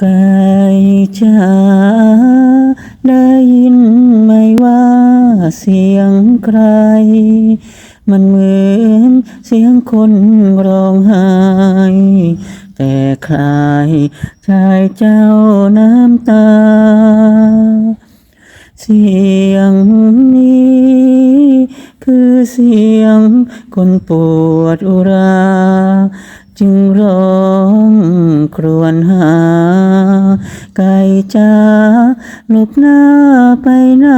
ไก่จ๋าได้ยินไหมว่าเสียงใคร มันเหมือนเสียงคนร้องไห้แต่ใครชายเจ้าน้ำตา เสียงนี้คือเสียงคนปวดอุรา จึงร้องครวญหา ไก่จ้าหลบหน้าไปไหน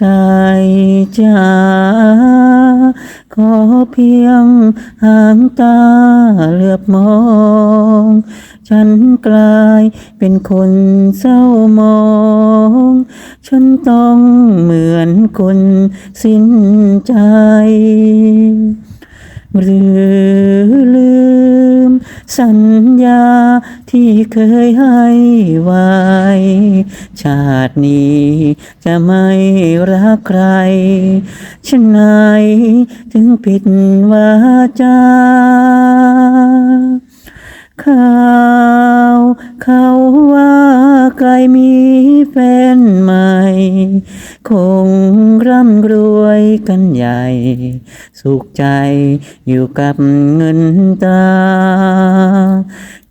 ไก่จ๋าขอเพียงหางตาเหลือบมอง ฉันกลายเป็นคนเศร้ามอง ฉันต้องเหมือนคนสิ้นใจ หรือลืม สัญญาที่เคยให้ไว้ ชาตินี้จะไม่รักใครฉันไหนถึงผิดวาจาข่าวเขาว่าใครมีแฟนใหม่ คงร่ำรวย กันใหญ่ สุขใจอยู่กับเงินตรา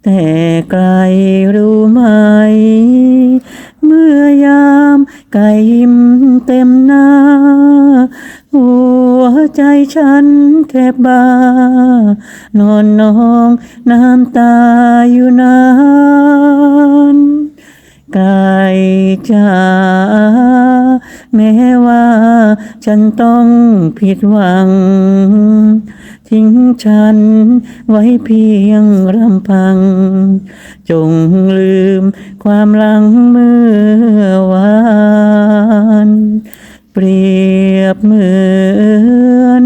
แต่ไกลรู้ไหม เมื่อยามไก่ยิ้มเต็มหน้า หัวใจฉันแทบบานอนนองน้ำตาอยู่นานไก่จ๋าแม้ว่า ฉันต้องผิดหวัง ทิ้งฉันไว้เพียงรำพัง จงลืมความหลังเมื่อวานเปรียบเหมือน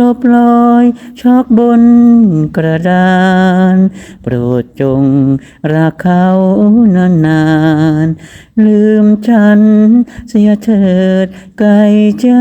ลบรอยช็อกบนกระดาน โปรดจงรักเขานานนาน ลืมฉันเสียเถิดไกลจ้า